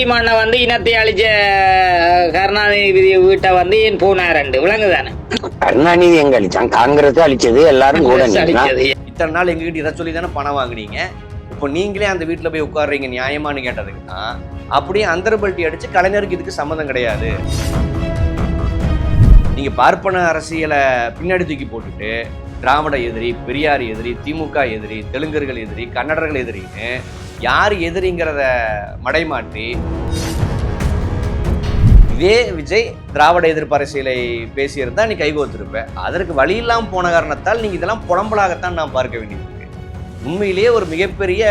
சீமானை வந்து இனத்தை அழிச்ச கருணாநிதி வீட்டை வந்து ஏன் போனாரண்டு? விளங்குதானே கருணாநிதி எங்க அழிச்சான்? காங்கிரஸ் அழிச்சது எல்லாரும் கூட. அழிச்சது? இத்தனை நாள் எங்ககிட்ட இதை சொல்லி தானே பணம் வாங்குனீங்க? இப்போ நீங்களே அந்த வீட்டில் போய் உட்கார்றீங்க நியாயமான்னு கேட்டதுக்கு தான் அப்படியே அந்தரபல்ட்டி அடிச்சு கலைஞருக்கு இதுக்கு சம்மந்தம் கிடையாது. நீங்க பார்ப்பன அரசியலை பின்னாடி தூக்கி போட்டுட்டு திராவிட எதிரி பெரியார் எதிரி திமுக எதிரி தெலுங்கர்கள் எதிரி கன்னடர்கள் எதிரின்னு யார் எதிரிங்கிறத மடைமாற்றி இதே விஜய் திராவிட எதிர்ப்பு அரசியலை பேசியிருந்தா நீ கைகோத்திருப்ப. அதற்கு வழி இல்லாம போன காரணத்தால் நீங்க இதெல்லாம் புலம்பலாகத்தான் நான் பார்க்க வேண்டியிருக்கு உண்மையிலேயே ஒரு மிகப்பெரிய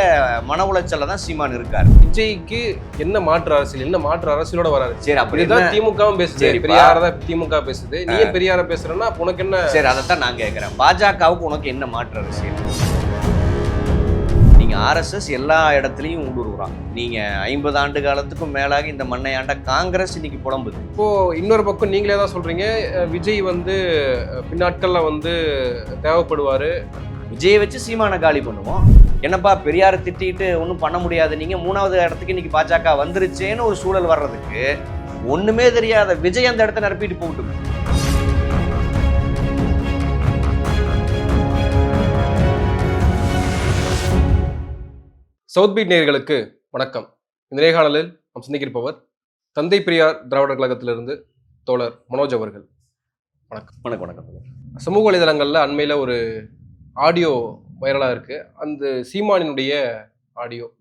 மன உளைச்சல்ல தான் சீமான் இருக்காரு. விஜய்க்கு என்ன மாற்று அரசியல் என்ன மாற்று அரசியலோட வராரு? சரி அப்படி இதுதான் தான் திமுகவும் பேசுது. பெரியார தான் திமுக பேசுது. நீ பெரியார பேசுறேன்னா உனக்கு என்ன? சரி அதைத்தான் நான் கேட்கிறேன். பாஜகவுக்கு உனக்கு என்ன மாற்று அரசியல்? நீங்க ஆர்எஸ்எஸ் எல்லா இடத்துலையும் ஊடுருவுறான். நீங்க ஐம்பது ஆண்டு காலத்துக்கும் மேலாக இந்த மண்ணை ஆண்ட காங்கிரஸ் இன்னைக்கு புலம்புது. இப்போ இன்னொரு பக்கம் நீங்களே தான் சொல்றீங்க அஹ் விஜய் வந்து பின்னாட்கள்ல வந்து தேவைப்படுவாரு. விஜயை வச்சு சீமான காலி பண்ணுவோம். என்னப்பா பெரியாரை திட்டிட்டு ஒன்றும் பண்ண முடியாது நீங்க மூணாவது இடத்துக்கு இன்னைக்கு பாஜக வந்துருச்சேன்னு ஒரு சூழல் வர்றதுக்கு ஒண்ணுமே தெரியாத விஜய் அந்த இடத்த நிரப்பிட்டு போகட்டும். சவுத் பீட் நேயர்களுக்கு வணக்கம். இந்த நேர்காணலில் நாம் சந்திக்கிருப்பவர் தந்தை பெரியார் திராவிடர் கழகத்திலிருந்து தோழர் மனோஜ் அவர்கள். வணக்கம். வணக்கம் சமூக வலைதளங்களில் அண்மையில் ஒரு ஆடியோ வைரலாக இருக்கு. அந்த சீமானினுடைய ஆடியோ.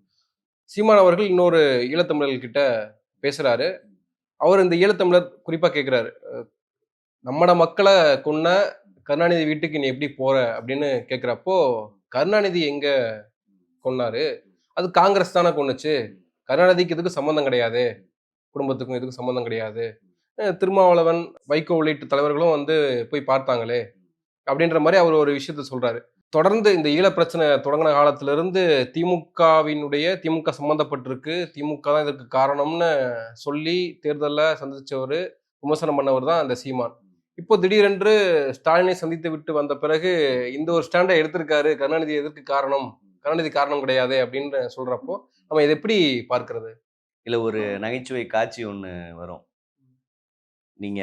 சீமான் அவர்கள் இன்னொரு ஈழத்தமிழர்கிட்ட பேசுறாரு. அவர் இந்த ஈழத்தமிழர் குறிப்பாக கேட்குறாரு நம்மட மக்களை கொன்ன கருணாநிதி வீட்டுக்கு நீ எப்படி போற? அப்படின்னு கேட்குறப்போ கருணாநிதி எங்க கொன்னாரு? அது காங்கிரஸ் தானே கொண்டுச்சு கருணாநிதிக்கு இதுக்கு சம்மந்தம் கிடையாது? குடும்பத்துக்கும் இதுக்கும் சம்மந்தம் கிடையாது. திருமாவளவன் வைகோ உள்ளிட்ட தலைவர்களும் வந்து போய் பார்த்தாங்களே அப்படின்ற மாதிரி அவர் ஒரு விஷயத்த சொல்றாரு. தொடர்ந்து இந்த ஈழ பிரச்சனை தொடங்கின காலத்திலிருந்து திமுகவினுடைய திமுக சம்மந்தப்பட்டிருக்கு திமுக தான் இதற்கு காரணம்னு சொல்லி தேர்தலில் சந்திச்சவர் விமர்சனம் பண்ணவர் தான் அந்த சீமான். இப்போ திடீரென்று ஸ்டாலினை சந்தித்து விட்டு வந்த பிறகு இந்த ஒரு ஸ்டாண்டை எடுத்திருக்காரு. கருணாநிதி எதற்கு காரணம்? கருணாநிதி காரணம் கிடையாது அப்படின்னு சொல்றப்போ நம்ம இதை எப்படி பார்க்கறது? இல்லை ஒரு நகைச்சுவை காட்சி ஒன்று வரும். நீங்க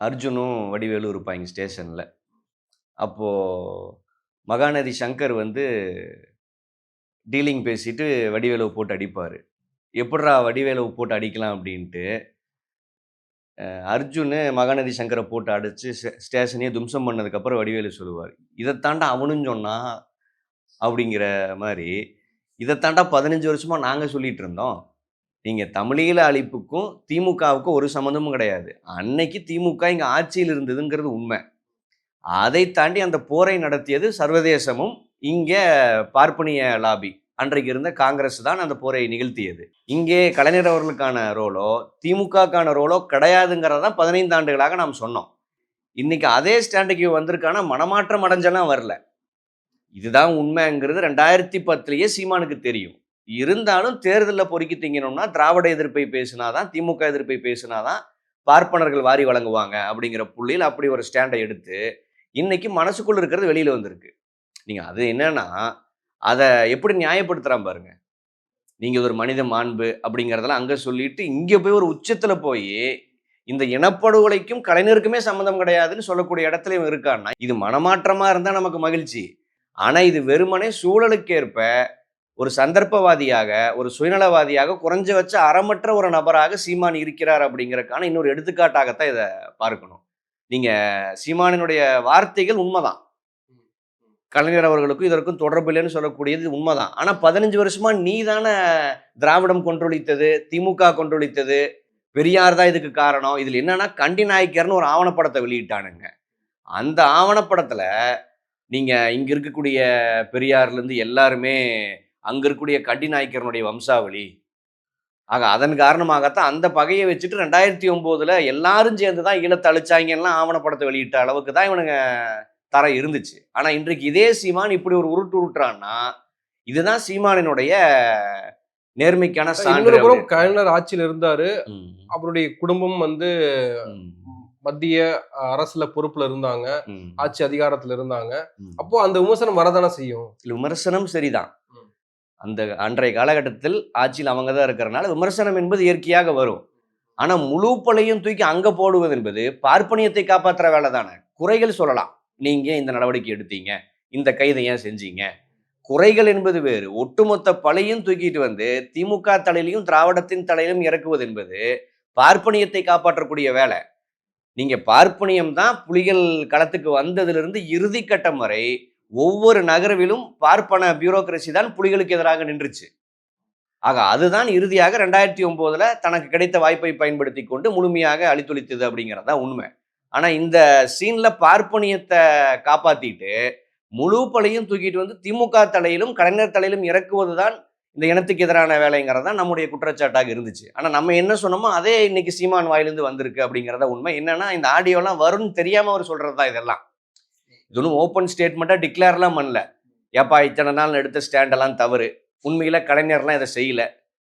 அர்ஜுனும் வடிவேலும் இருப்பாங்க ஸ்டேஷன்ல. அப்போ மகாநதி சங்கர் வந்து டீலிங் பேசிட்டு வடிவேலுவை போட்டு அடிப்பார். எப்படா வடிவேலுவை போட்டு அடிக்கலாம்? அப்படின்ட்டு அர்ஜுனு மகாநதி சங்கரை போட்டு அடித்து ஸ்டேஷனையே தும்சம் பண்ணதுக்கப்புறம் வடிவேலு சொல்லுவார். இதைத்தாண்டா அவனும் சொன்னால் அப்படிங்கிற மாதிரி. இதைத்தாண்டா பதினஞ்சு வருஷமாக நாங்கள் சொல்லிகிட்டு இருந்தோம். நீங்கள் தமிழீழ அழிப்புக்கும் திமுகவுக்கும் ஒரு சம்மந்தமும் கிடையாது. அன்னைக்கு திமுக இங்கே ஆட்சியில் இருந்ததுங்கிறது உண்மை. அதை தாண்டி அந்த போரை நடத்தியது சர்வதேசமும். இங்கே பார்ப்பனிய லாபி அன்றைக்கு இருந்த காங்கிரஸ் தான் அந்த போரை நிகழ்த்தியது. இங்கே கலைஞர் அவர்களுக்கான ரோலோ திமுகக்கான ரோலோ கிடையாதுங்கிறதான் பதினைந்து ஆண்டுகளாக நாம் சொன்னோம். இன்னைக்கு அதே ஸ்டாண்டுக்கு வந்திருக்கான மனமாற்றம் அடைஞ்செல்லாம் வரல. இதுதான் உண்மைங்கிறது ரெண்டாயிரத்தி பத்துலேயே சீமானுக்கு தெரியும். இருந்தாலும் தேர்தலில் பொறுக்கி திங்கணும்னா திராவிட எதிர்ப்பை பேசினாதான் திமுக எதிர்ப்பை பேசினாதான் பார்ப்பனர்கள் வாரி வழங்குவாங்க அப்படிங்கிற புள்ளியில் அப்படி ஒரு ஸ்டாண்டை எடுத்து இன்னைக்கு மனசுக்குள்ள இருக்கிறது வெளியில் வந்திருக்கு. நீங்கள் அது என்னன்னா அதை எப்படி நியாயப்படுத்துகிறான் பாருங்க. நீங்கள் ஒரு மனித மாண்பு அப்படிங்கிறதெல்லாம் அங்கே சொல்லிட்டு இங்கே போய் ஒரு உச்சத்தில் போய் இந்த இனப்படுகொலைக்கும் கலைஞருக்குமே சம்மந்தம் கிடையாதுன்னு சொல்லக்கூடிய இடத்துல இவன் இருக்கான்னா இது மனமாற்றமாக இருந்தால் நமக்கு மகிழ்ச்சி. ஆனால் இது வெறுமனே சூழலுக்கேற்ப ஒரு சந்தர்ப்பவாதியாக ஒரு சுயநலவாதியாக குறைஞ்ச வச்ச அறமற்ற ஒரு நபராக சீமான் இருக்கிறார் அப்படிங்கிறதுக்கான இன்னொரு எடுத்துக்காட்டாகத்தான் இதை பார்க்கணும். நீங்கள் சீமானினுடைய வார்த்தைகள் உண்மைதான். கலைஞர் அவர்களுக்கும் இதற்கும் தொடர்பு இல்லைன்னு சொல்லக்கூடியது உண்மைதான். ஆனால் பதினஞ்சு வருஷமா நீ தானே திராவிடம் கொன்றொழித்தது திமுக கொன்றொழித்தது பெரியார் தான் இதுக்கு காரணம். இதில் என்னன்னா கண்டி நாயக்கர்னு ஒரு ஆவணப்படத்தை வெளியிட்டானுங்க. அந்த ஆவணப்படத்தில் நீங்க இங்க இருக்கக்கூடிய பெரியார்ல இருந்து எல்லாருமே அங்க இருக்கக்கூடிய கண்டி நாயக்கரனுடைய வம்சாவளி. ஆக அதன் காரணமாகத்தான் அந்த பகையை வச்சுட்டு ரெண்டாயிரத்தி ஒன்பதுல எல்லாரும் சேர்ந்து தான் ஈழத்தை அழிச்சாங்கலாம் ஆவணப்படத்தை வெளியிட்ட அளவுக்கு தான் இவனுங்க தர இருந்துச்சு. ஆனா இன்றைக்கு இதே சீமான் இப்படி ஒரு உருட்டு உருட்டுறான்னா இதுதான் சீமானினுடைய நேர்மைக்கான சான்று கலைஞர் ஆட்சியில் இருந்தாரு. அவருடைய குடும்பம் வந்து மத்திய அரசுல பொறுப்புல இருந்தாங்க. ஆட்சி அதிகாரத்துல இருந்தாங்க. அப்போ அந்த விமர்சனம் வரதானே செய்யும்? இல்ல, விமர்சனம் சரிதான். அந்த அன்றைய காலகட்டத்தில் ஆட்சியில் அவங்க தான் இருக்கிறனால விமர்சனம் என்பது இயற்கையாக வரும். ஆனா முழு பழையும் தூக்கி அங்க போடுவது என்பது பார்ப்பனியத்தை காப்பாற்றுற வேலை தானே. குறைகள் சொல்லலாம். நீங்க இந்த நடவடிக்கை எடுத்தீங்க? இந்த கைதை ஏன் செஞ்சீங்க? குறைகள் என்பது வேறு. ஒட்டுமொத்த பழையும் தூக்கிட்டு வந்து திமுக தலையிலையும் திராவிடத்தின் தலையிலும் இறக்குவது என்பது பார்ப்பனியத்தை காப்பாற்றக்கூடிய வேலை. நீங்கள் பார்ப்பனியம் தான் புலிகள் களத்துக்கு வந்ததிலிருந்து இறுதி கட்டம் வரை ஒவ்வொரு நகர்விலும் பார்ப்பன பியூரோக்ரசி தான் புலிகளுக்கு எதிராக நின்றுச்சு. ஆக அதுதான் இறுதியாக ரெண்டாயிரத்தி ஒம்போதில் தனக்கு கிடைத்த வாய்ப்பை பயன்படுத்தி கொண்டு முழுமையாக அழித்தொழித்தது அப்படிங்கிறது தான் உண்மை. ஆனால் இந்த சீனில் பார்ப்பனியத்தை காப்பாற்றிட்டு முழு பழையும் தூக்கிட்டு வந்து திமுக தலையிலும் கலைஞர் தலையிலும் இறக்குவது தான் இந்த இனத்துக்கு எதிரான வேலைங்கிறது தான் நம்முடைய குற்றச்சாட்டாக இருந்துச்சு. ஆனால் நம்ம என்ன சொன்னோமோ அதே இன்னைக்கு சீமான் வாயிலிருந்து வந்திருக்கு அப்படிங்கிறத உண்மை. என்னன்னா இந்த ஆடியோலாம் வரும்னு தெரியாமல் அவர் சொல்கிறது தான் இதெல்லாம். இது ஒன்றும் ஓப்பன் ஸ்டேட்மெண்ட்டாக டிக்ளேர்லாம் பண்ணல. ஏப்பா இத்தனை நாள் எடுத்த ஸ்டாண்டெல்லாம் தவறு. உண்மையில் கலைஞர்லாம் இதை செய்யல.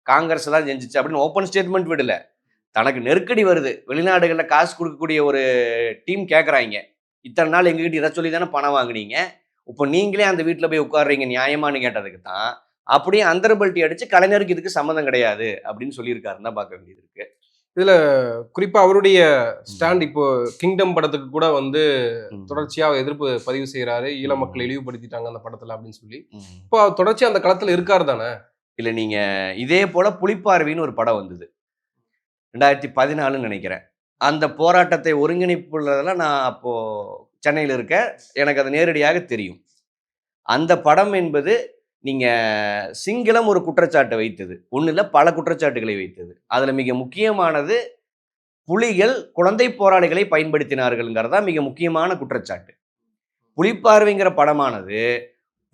காங்கிரஸ் தான் செஞ்சிச்சு அப்படின்னு ஓப்பன் ஸ்டேட்மெண்ட் விடல. தனக்கு நெருக்கடி வருது. வெளிநாடுகளில் காசு கொடுக்கக்கூடிய ஒரு டீம் கேட்குறாங்க இத்தனை நாள் எங்ககிட்ட இதை சொல்லி தானே பணம் வாங்குனீங்க? இப்போ நீங்களே அந்த வீட்டில் போய் உட்காடுறீங்க நியாயமான்னு கேட்டதுக்கு தான் அப்படியே அந்தரபல்ட்டி அடிச்சு கலைஞருக்கு இதுக்கு சம்மந்தம் கிடையாது அப்படின்னு சொல்லியிருக்காருன்னு தான் பார்க்க வேண்டியது இருக்கு? குறிப்பா அவருடைய ஸ்டாண்ட் இப்போ கிங்டம் படத்துக்கு கூட வந்து தொடர்ச்சியா எதிர்ப்பு பதிவு செய்யறாரு ஈழ மக்கள் இழிவுபடுத்திட்டாங்க அந்த படத்துல அப்படின்னு சொல்லி. இப்போ தொடர்ச்சியா அந்த களத்துல இருக்காரு தானே? இல்லை நீங்க இதே போல புலிப்பார்வைன்னு ஒரு படம் வந்தது. ரெண்டாயிரத்தி பதினாலுன்னு நினைக்கிறேன். அந்த போராட்டத்தை ஒருங்கிணைப்புள்ளதெல்லாம் நான் அப்போ சென்னையில் இருக்கேன். எனக்கு அது நேரடியாக தெரியும். அந்த படம் என்பது நீங்கள் சிங்களம் ஒரு குற்றச்சாட்டை வைத்தது. ஒன்றில் பல குற்றச்சாட்டுகளை வைத்தது. அதில் மிக முக்கியமானது புலிகள் குழந்தை போராளிகளை பயன்படுத்தினார்கள்ங்கிறதா தான் மிக முக்கியமான குற்றச்சாட்டு. புலிப்பார்வைங்கிற படமானது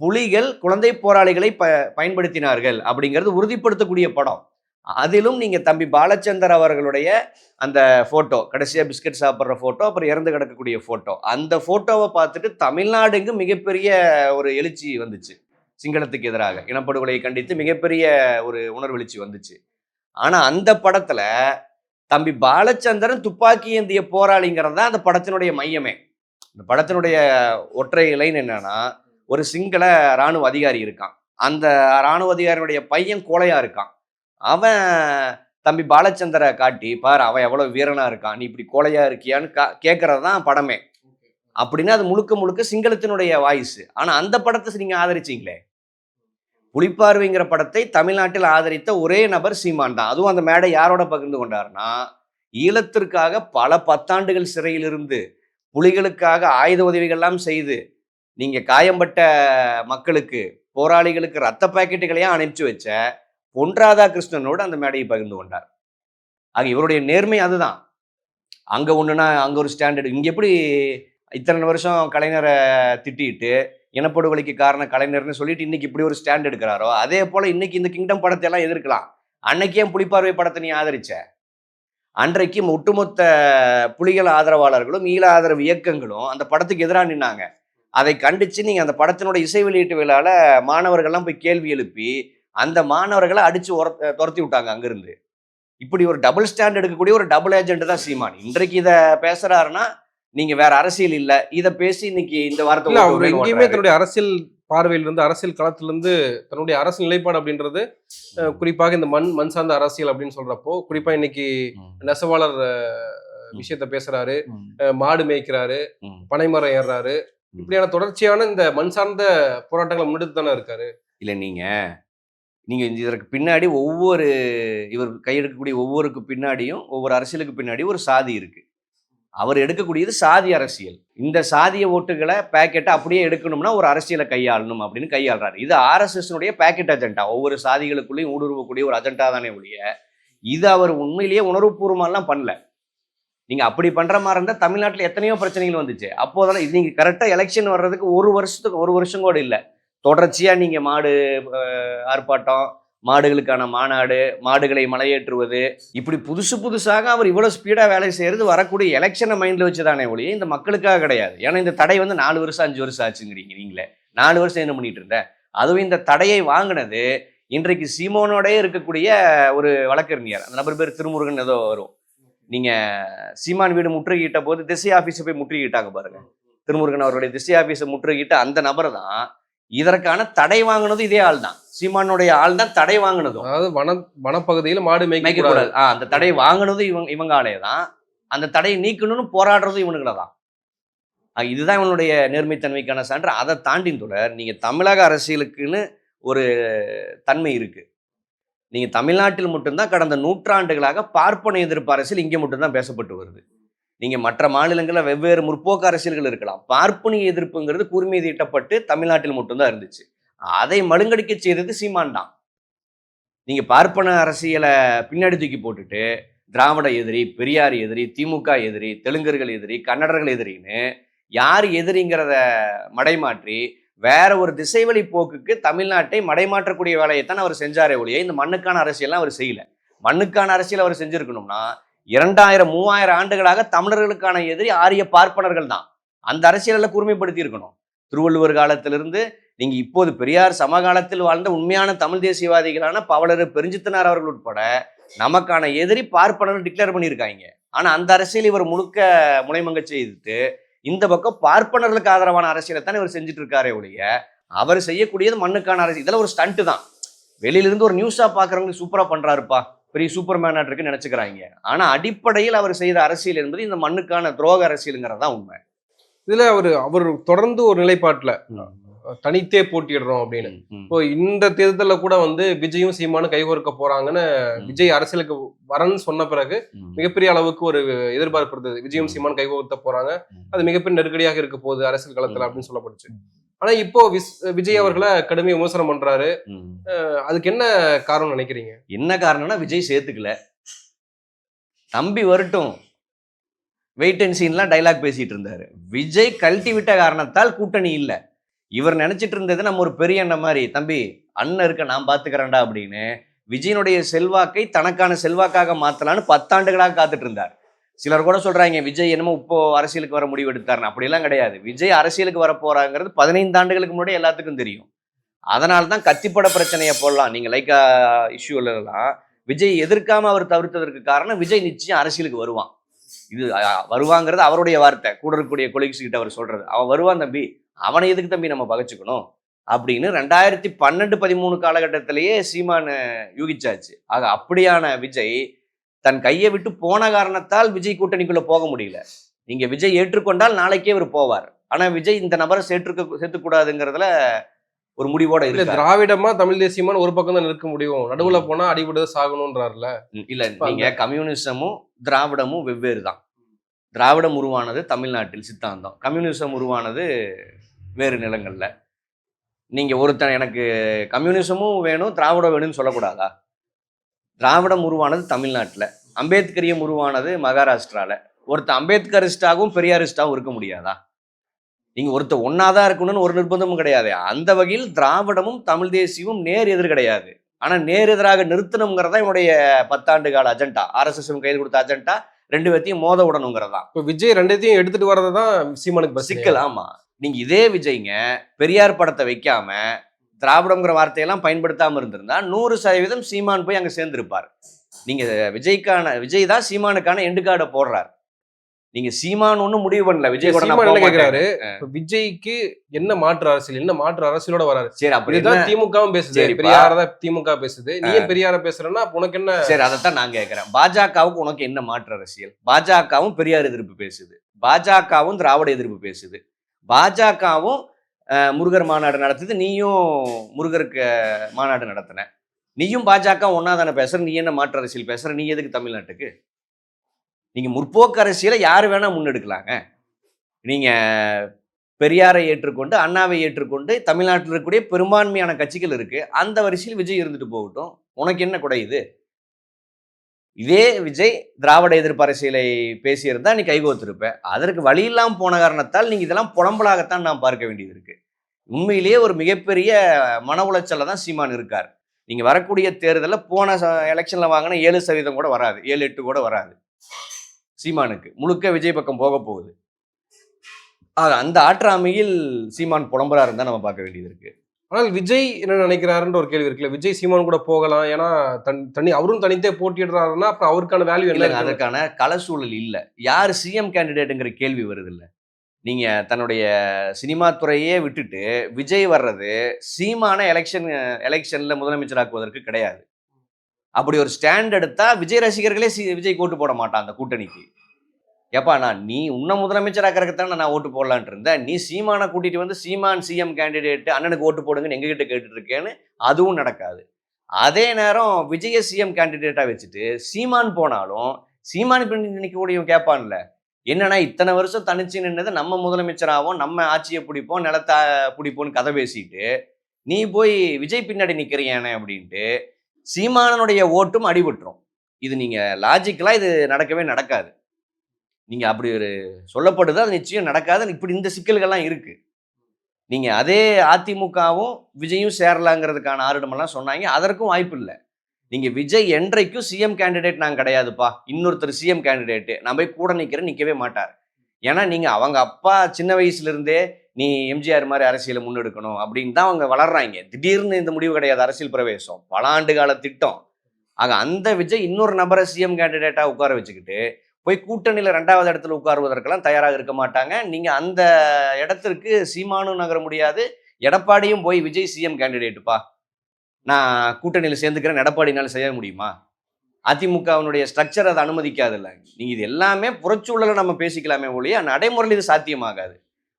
புலிகள் குழந்தை போராளிகளை ப பயன்படுத்தினார்கள் அப்படிங்கிறது உறுதிப்படுத்தக்கூடிய படம். அதிலும் நீங்கள் தம்பி பாலச்சந்தர் அவர்களுடைய அந்த ஃபோட்டோ கடைசியாக பிஸ்கட் சாப்பிட்ற ஃபோட்டோ அப்புறம் இறந்து கிடக்கக்கூடிய ஃபோட்டோ அந்த ஃபோட்டோவை பார்த்துட்டு தமிழ்நாடுங்க மிகப்பெரிய ஒரு எழுச்சி வந்துச்சு. சிங்களத்துக்கு எதிராக இனப்படுகொலையை கண்டித்து மிகப்பெரிய ஒரு உணர்வெழுச்சி வந்துச்சு. ஆனா அந்த படத்துல தம்பி பாலச்சந்திரன் துப்பாக்கி ஏந்திய போராளிங்கிறது தான் அந்த படத்தினுடைய மையமே. இந்த படத்தினுடைய ஒற்றை லைன் என்னன்னா ஒரு சிங்கள ராணுவ அதிகாரி இருக்கான். அந்த ராணுவ அதிகாரியுடைய பையன் கோழையா இருக்கான். அவன் தம்பி பாலச்சந்தரை காட்டி பாரு அவன் எவ்வளவு வீரனா இருக்கான். நீ இப்படி கோழையா இருக்கியான்னு கா கேட்கறது தான் படமே. அப்படின்னா அது முழுக்க முழுக்க சிங்களத்தினுடைய வாய்ஸ். ஆனா அந்த படத்தை நீங்க ஆதரிச்சீங்களே? புலிப்பார்வைங்கிற படத்தை தமிழ்நாட்டில் ஆதரித்த ஒரே நபர் சீமான் தான். அதுவும் அந்த மேடை யாரோட பகிர்ந்து கொண்டாருன்னா ஈழத்திற்காக பல பத்தாண்டுகள் சிறையில் இருந்து புலிகளுக்காக ஆயுத உதவிகள்லாம் செய்து நீங்கள் காயம்பட்ட மக்களுக்கு போராளிகளுக்கு ரத்த பாக்கெட்டுகளையும் அனுப்பிச்சு வச்ச பொன் ராதாகிருஷ்ணனோடு அந்த மேடையை பகிர்ந்து கொண்டார். ஆக இவருடைய நேர்மை அதுதான். அங்கே ஒன்றுனா அங்கே ஒரு ஸ்டாண்டர்டு இங்கே எப்படி இத்தனை வருஷம் கலைஞரை திட்டிட்டு இனப்படுகொலைக்கு காரணம் கலைஞர்னு சொல்லிட்டு இன்னைக்கு இப்படி ஒரு ஸ்டாண்ட் எடுக்கிறாரோ அதே போல இன்னைக்கு இந்த கிங்டம் படத்தை எல்லாம் எதிர்க்கலாம். அன்னைக்கே புலிப்பார்வை படத்தை நீ ஆதரிச்ச. அன்றைக்கு ஒட்டுமொத்த புலிகள் ஆதரவாளர்களும் ஈழ ஆதரவு இயக்கங்களும் அந்த படத்துக்கு எதிராக நின்னாங்க. அதை கண்டிச்சு நீங்க அந்த படத்தினோட இசை வெளியீட்டு விழால மாணவர்கள்லாம் போய் கேள்வி எழுப்பி அந்த மாணவர்களை அடிச்சு உர- துரத்தி விட்டாங்க அங்கிருந்து. இப்படி ஒரு டபுள் ஸ்டாண்ட் எடுக்கக்கூடிய ஒரு டபுள் ஏஜென்ட் தான் சீமான். இன்றைக்கு இதை பேசுறாருன்னா நீங்க வேற அரசியல் இல்ல இத பேசி இன்னைக்கு இந்த வாரத்தை இல்ல ஓட்டு அவர் எங்கேயுமே. தன்னுடைய அரசியல் பார்வையில இருந்து அரசியல் களத்துல இருந்து தன்னுடைய அரசு நிலைப்பாடு அப்படின்றது குறிப்பாக இந்த மண் மண் சார்ந்த அரசியல் அப்படின்னு சொல்றப்போ குறிப்பா இன்னைக்கு நெசவாளர் விஷயத்த பேசுறாரு மாடு மேய்க்கிறாரு. பனைமரம் ஏறுறாரு. இப்படியான தொடர்ச்சியான இந்த மண் சார்ந்த போராட்டங்களை முன்னெடுத்து தானே இருக்காரு இல்ல நீங்க நீங்க இதற்கு பின்னாடி ஒவ்வொரு இவர் கையெடுக்கக்கூடிய ஒவ்வொருக்கு பின்னாடியும் ஒவ்வொரு அரசியலுக்கு பின்னாடி ஒரு சாதி இருக்கு அவர் எடுக்கக்கூடியது சாதி அரசியல். இந்த சாதிய ஓட்டுகளை பேக்கெட்டை அப்படியே எடுக்கணும்னா ஒரு அரசியலை கையாளணும் அப்படின்னு கையாளுறாரு. இது ஆர்எஸ்எஸ்னுடைய பேக்கெட் அஜெண்டா ஒவ்வொரு சாதிகளுக்குள்ளேயும் ஊடுருவக்கூடிய ஒரு அஜெண்டா தானே ஒழிய இது அவர் உண்மையிலேயே உணர்வுபூர்வமாலாம் பண்ணல. நீங்க அப்படி பண்ற மாதிரி இருந்தால் தமிழ்நாட்டில் எத்தனையோ பிரச்சனைகள் வந்துச்சு. அப்போதெல்லாம் இது நீங்க கரெக்டாக எலெக்ஷன் வர்றதுக்கு ஒரு வருஷத்துக்கு ஒரு வருஷம் கூட இல்லை. தொடர்ச்சியா நீங்க மாடு ஆர்ப்பாட்டம் மாடுகளுக்கான மாநாடு மாடுகளை மலையேற்றுவது. இப்படி புதுசு புதுசாக அவர் இவ்வளோ ஸ்பீடாக வேலை செய்கிறது வரக்கூடிய எலெக்ஷனை மைண்டில் வச்சு தானே ஒழிய இந்த மக்களுக்காக கிடையாது. ஏன்னா இந்த தடை வந்து நாலு வருஷம் அஞ்சு வருஷம் ஆச்சுங்கிறீங்க நீங்களே. நாலு வருஷம் என்ன பண்ணிட்டு இருந்தேன் அதுவும் இந்த தடையை வாங்கினது இன்றைக்கு சீமோனோடயே இருக்கக்கூடிய ஒரு வழக்கறிஞர். அந்த நபர் பேர் திருமுருகன் ஏதோ வரும். நீங்கள் சீமான் வீடு முற்றுகிட்ட போது திசை ஆஃபீஸை போய் முற்றுகிட்டாங்க பாருங்கள் திருமுருகன் அவருடைய திசை ஆஃபீஸை முற்றுகிட்ட அந்த நபர் தான் இதற்கான தடை வாங்கினதும் இதே ஆள் தான். சீமானுடைய ஆள் தான் தடை வாங்கினதும். அதாவது வன வனப்பகுதியில் மாடு மேய்க்க மேய்க்கக்கூடாது ஆ, அந்த தடை வாங்கினதும் இவங்க இவங்க ஆளே தான். அந்த தடையை நீக்கணும்னு போராடுறதும் இவனுங்கள தான். இதுதான் இவனுடைய நேர்மைத்தன்மைக்கான சான்று. அதை தாண்டி தொடர் நீங்க தமிழக அரசியலுக்குன்னு ஒரு தன்மை இருக்கு. நீங்க தமிழ்நாட்டில் மட்டும்தான் கடந்த நூற்றாண்டுகளாக பார்ப்பன எதிர்ப்பு அரசியல் இங்கே மட்டும்தான் பேசப்பட்டு வருது. நீங்கள் மற்ற மாநிலங்களில் வெவ்வேறு முற்போக்கு அரசியல்கள் இருக்கலாம். பார்ப்பனிய எதிர்ப்புங்கிறது கூர்மை தீட்டப்பட்டு தமிழ்நாட்டில் மட்டும்தான் இருந்துச்சு. அதை மழுங்கடிக்க செய்தது சீமான் தான். நீங்கள் பார்ப்பன அரசியலை பின்னாடி தூக்கி போட்டுட்டு திராவிட எதிரி பெரியார் எதிரி திமுக எதிரி தெலுங்கர்கள் எதிரி கன்னடர்கள் எதிரின்னு யார் எதிரிங்கிறத மடைமாற்றி வேற ஒரு திசைவழி போக்குக்கு தமிழ்நாட்டை மடைமாற்றக்கூடிய வேலையைத்தான் அவர் செஞ்சாரே ஒழிய இந்த மண்ணுக்கான அரசியல்லாம் அவர் செய்யல. மண்ணுக்கான அரசியல் அவர் செஞ்சிருக்கணும்னா இரண்டாயிரம் மூவாயிரம் ஆண்டுகளாக தமிழர்களுக்கான எதிரி ஆரிய பார்ப்பனர்கள் தான். அந்த அரசியலில் கூர்மைப்படுத்தி இருக்கணும். திருவள்ளுவர் காலத்திலிருந்து நீங்க இப்போது பெரியார் சமகாலத்தில் வாழ்ந்த உண்மையான தமிழ் தேசியவாதிகளான பவலர் பெருஞ்சித்தனார் அவர்கள் உட்பட நமக்கான எதிரி பார்ப்பனர் டிக்ளேர் பண்ணியிருக்காங்க. ஆனா அந்த அரசியல் இவர் முழுக்க முனைமங்க செய்துட்டு இந்த பக்கம் பார்ப்பனர்களுக்கு ஆதரவான அரசியலை தான் இவர் செஞ்சுட்டு இருக்காரே ஒழிய அவர் செய்யக்கூடியது மண்ணுக்கான அரசியல். இதெல்லாம் ஒரு ஸ்டண்ட்டு தான். வெளியிலிருந்து ஒரு நியூஸா பாக்குறவங்க சூப்பரா பண்றாருப்பா. பெரிய சூப்பர் மேனா இருக்குன்னு நினைச்சுக்கிறாங்க. ஆனா அடிப்படையில் அவர் செய்த அரசியல் என்பது இந்த மண்ணுக்கான துரோக அரசியலுங்கிறது தான் உண்மை. இதுல அவர் அவர் தொடர்ந்து ஒரு நிலைப்பாட்டுல தனித்தே போட்டியிடுறோம் அப்படின்னு. இப்போ இந்த தேர்தல்ல கூட வந்து விஜயும் சீமானும் கைகோர்க்க போறாங்கன்னு விஜய் அரசியலுக்கு வரன்னு சொன்ன பிறகு. மிகப்பெரிய அளவுக்கு ஒரு எதிர்பார்ப்பு இருந்தது. விஜயும் சீமான் கைகோர்த்த போறாங்க. அது மிகப்பெரிய நெருக்கடியாக இருக்க போகுது அரசியல் களத்துல அப்படின்னு சொல்லப்பட்டுச்சு. ஆனா இப்போ விஸ்- விஜய் அவர்களை கடுமையா விமர்சனம் பண்றாரு. அதுக்கு என்ன காரணம் நினைக்கிறீங்க? என்ன காரணம்னா விஜய் சேர்த்துக்கல. தம்பி வரட்டும். வெயிட் அண்ட் சீன்லாம் டைலாக் பேசிட்டு இருந்தாரு. விஜய் கழட்டி விட்ட காரணத்தால் கூட்டணி இல்ல. இவர் நினைச்சிட்டு இருந்தது நம்ம ஒரு பெரிய அண்ணன் மாதிரி தம்பி அண்ணன் இருக்க நான் பார்த்துக்கிறேன்டா அப்படின்னு. விஜயனுடைய செல்வாக்கை தனக்கான செல்வாக்காக மாற்றலான்னு பத்தாண்டுகளாக காத்துட்டு இருந்தார். சிலர் கூட சொல்றாங்க விஜய் என்னமோ இப்போ அரசியலுக்கு வர முடிவு எடுத்தார்னு அப்படிலாம் கிடையாது. விஜய் அரசியலுக்கு வர போறாங்கிறது பதினைந்து ஆண்டுகளுக்கு முன்னாடி எல்லாத்துக்கும் தெரியும். அதனால தான் கத்திப்பட பிரச்சனையை போடலாம். நீங்கள் லைக்கா இஷ்யூலாம் விஜய் எதிர்க்காம அவர் தவிர்த்ததற்கு காரணம் விஜய் நிச்சயம் அரசியலுக்கு வருவான். இது வருவாங்கிறது அவருடைய வார்த்தை. கூட இருக்கக்கூடிய கொலிக்ஸ் கிட்ட அவர் சொல்றது. அவன் வருவான் தம்பி அவனை எதுக்கு தம்பி நம்ம பகைச்சுக்கணும்? அப்படின்னு ரெண்டாயிரத்தி பன்னெண்டு பதிமூணு காலகட்டத்திலேயே சீமான் யூகிச்சாச்சு. ஆக அப்படியான விஜய் தன் கையை விட்டு போன காரணத்தால் விஜய் கூட்டணிக்குள்ள போக முடியல. நீங்க விஜய் ஏற்றுக்கொண்டால் நாளைக்கே இவர் போவார். ஆனா விஜய் இந்த நபரை சேர்த்துக்க சேர்த்துக்கூடாதுங்கிறதுல ஒரு முடிவோட இல்ல திராவிடமா தமிழ் தேசியமான ஒரு பக்கம் தான் நிற்க முடியும். நடுவுல போனா அடிபடுறது சாகணும்ன்றாருல. இல்ல நீங்க கம்யூனிசமும் திராவிடமும் வெவ்வேறு தான். திராவிடம் உருவானது தமிழ்நாட்டில் சித்தாந்தம். கம்யூனிசம் உருவானது வேறு நிலங்கள்ல. நீங்க ஒருத்தன் எனக்கு கம்யூனிசமும் வேணும் திராவிடம் வேணும்னு சொல்லக்கூடாதா? திராவிடம் உருவானது தமிழ்நாட்டுல. அம்பேத்கரியம் உருவானது மகாராஷ்டிரால. ஒருத்தன் அம்பேத்கரிஸ்டாகவும் பெரியாரிஸ்டாகவும் இருக்க முடியாதா? நீங்க ஒருத்தர் ஒன்னாதான் இருக்கணும்னு ஒரு நிர்பந்தமும் கிடையாது. அந்த வகையில் திராவிடமும் தமிழ் தேசியமும் நேர் எதிர் கிடையாது. ஆனா நேர் எதிராக நிறுத்தணுங்கிறதா இவனுடைய பத்தாண்டு கால அஜெண்டா ஆர்எஸ்எஸ் கையில் கொடுத்த அஜெண்டா ரெண்டு பேர்த்தையும் மோத விடணுங்கிறதா இப்போ விஜய் ரெண்டுத்தையும் எடுத்துட்டு வர்றது தான் சீமானுக்கு சிக்கல் ஆமா. நீங்க இதே விஜய்ங்க பெரியார் படத்தை வைக்காம திராவிடம்ங்கிற வார்த்தையெல்லாம் பயன்படுத்தாம இருந்திருந்தா நூறு சதவீதம் சீமான் போய் அங்க சேர்ந்திருப்பார். நீங்க விஜய்க்கான விஜய் தான் சீமானுக்கான எண்டு கார்டை போடுறார். நீங்க சீமான் ஒண்ணும் முடிவு பண்ணல விஜய் கூட. கேக்குறாரு? விஜய்க்கு என்ன மாற்று அரசியல் என்ன மாற்று அரசியலோட வராரு? சரி அப்படி இதுதான் என்ன- திமுகவும் பேசுது. பெரியார தான் திமுக பேசுது. நீ பெரியார பேசுறேன்னா உனக்கு என்ன? சரி அதைத்தான் நான் கேட்கிறேன் பாஜகவுக்கு உனக்கு என்ன மாற்று அரசியல்? பாஜகவும் பெரியார் எதிர்ப்பு பேசுது. பாஜகவும் திராவிட எதிர்ப்பு பேசுது. பாஜகவும் முருகர் மாநாடு நடத்துது. நீயும் முருகருக்கு மாநாடு நடத்தின. நீயும் பாஜக ஒன்றா தானே பேசுகிற நீ என்ன மாற்று அரசியல் பேசுகிற நீ எதுக்கு தமிழ்நாட்டுக்கு? நீங்கள் முற்போக்கு அரசியலை யார் வேணால் முன்னெடுக்கலாங்க. நீங்கள் பெரியாரை ஏற்றுக்கொண்டு அண்ணாவை ஏற்றுக்கொண்டு தமிழ்நாட்டில் இருக்கக்கூடிய பெரும்பான்மையான கட்சிகள் இருக்குது அந்த வரிசையில் விஜய் இருந்துட்டு போகட்டும். உனக்கு என்ன குடையுது இதே விஜய் திராவிட எதிர்ப்பு அரசியலை பேசியிருந்தா நீ கைகோத்திருப்ப. அதற்கு வழி போன காரணத்தால் நீங்கள் இதெல்லாம் புலம்பலாகத்தான் நாம் பார்க்க வேண்டியது இருக்கு. உண்மையிலேயே ஒரு மிகப்பெரிய மன உளைச்சலில் தான் சீமான் இருக்கார். நீங்கள் வரக்கூடிய தேர்தலில் போன எலெக்ஷனில் வாங்கின ஏழு சதவீதம் கூட வராது. ஏழு எட்டு கூட வராது. சீமானுக்கு முழுக்க விஜய் பக்கம் போக போகுது. அது அந்த ஆற்றாமையில் சீமான் புலம்புறாருன்னு தான் நம்ம பார்க்க வேண்டியது இருக்குது ஆனால் விஜய் என்ன நினைக்கிறாருன்ற ஒரு கேள்வி இருக்குல்ல? விஜய் சீமான் கூட போகலாம். ஏன்னா தன் தனி அவரும் தனித்தே போட்டியிடுறாருன்னா அப்புறம் அவருக்கான வேல்யூ இருக்கு? அதற்கான கள சூழல் இல்ல. யார் சிஎம் கேண்டிடேட்டுங்கிற கேள்வி வருது இல்ல நீங்க தன்னுடைய சினிமா துறையே விட்டுட்டு விஜய் வர்றது சீமான எலெக்ஷன் எலெக்ஷன்ல முதலமைச்சராக்குவதற்கு கிடையாது. அப்படி ஒரு ஸ்டாண்ட் எடுத்தா விஜய் ரசிகர்களே சி- விஜய் ஓட்டு போட மாட்டான் அந்த கூட்டணிக்கு. ஏப்பா நான் நீ உன்ன முதலமைச்சராக்கிறதுக்கு தானே நான் ஓட்டு போடலான்ட்டு இருந்தேன். நீ சீமானை கூட்டிகிட்டு வந்து சீமான் சிஎம் கேண்டிடேட் அண்ணனுக்கு ஓட்டு போடுங்கன்னு எங்ககிட்ட கேட்டுட்டு இருக்கேன்னு அதுவும் நடக்காது. அதே நேரம் விஜய சிஎம் கேண்டிடேட்டாக வச்சுட்டு சீமான் போனாலும் சீமான் பின்னாடி நிற்கக்கூடியவன் கேட்பான்ல என்னன்னா இத்தனை வருஷம் தனிச்சு நின்னது நம்ம முதலமைச்சராகவும் நம்ம ஆட்சியை பிடிப்போம் நிலத்தை பிடிப்போம்னு கதை பேசிட்டு நீ போய் விஜய் பின்னாடி நிற்கிறியானே அப்படின்ட்டு சீமானனுடைய ஓட்டும் அடிபட்டுரும். இது நீங்கள் லாஜிக்கலாக இது நடக்கவே நடக்காது. நீங்கள் அப்படி ஒரு சொல்லப்படுது? அது நிச்சயம் நடக்காது. இப்படி இந்த சிக்கல்கள்லாம் இருக்குது நீங்கள் அதே அதிமுகவும் விஜயும் சேரலாங்கிறதுக்கான ஆரிடமெல்லாம் சொன்னாங்க. அதற்கும் வாய்ப்பு இல்லை. நீங்கள் விஜய் என்றைக்கும் சிஎம் கேண்டிடேட் நான் கிடையாதுப்பா. இன்னொருத்தர் சிஎம் கேண்டிடேட் நான் போய் கூட நிற்கிறேன் நிற்கவே மாட்டார். ஏன்னா நீங்கள் அவங்க அப்பா சின்ன வயசுலேருந்தே நீ எம்ஜிஆர் மாதிரி அரசியலை முன்னெடுக்கணும் அப்படின்னு தான் அவங்க வளர்றாங்க. திடீர்னு இந்த முடிவு கிடையாது. அரசியல் பிரவேசம். பல ஆண்டு கால திட்டம். ஆக அந்த விஜய் இன்னொரு நபரை சிஎம் கேண்டிடேட்டாக உட்கார வச்சுக்கிட்டு போய் கூட்டணியில் ரெண்டாவது இடத்துல உட்காருவதற்கெல்லாம் தயாராக இருக்க மாட்டாங்க. நீங்கள் அந்த இடத்திற்கு சீமானும் நகர முடியாது. எடப்பாடியும் போய் விஜய் சிஎம் கேண்டிடேட்டுப்பா நான் கூட்டணியில் சேர்ந்துக்கிறேன். எடப்பாடினால செய்ய முடியுமா? அதிமுகவினுடைய ஸ்ட்ரக்சர் அதை அனுமதிக்காதுல்ல. நீங்கள் இது எல்லாமே புறச்சூழலில் நம்ம பேசிக்கலாமே ஒழிய நடைமுறையில் இது சாத்தியமாகாது.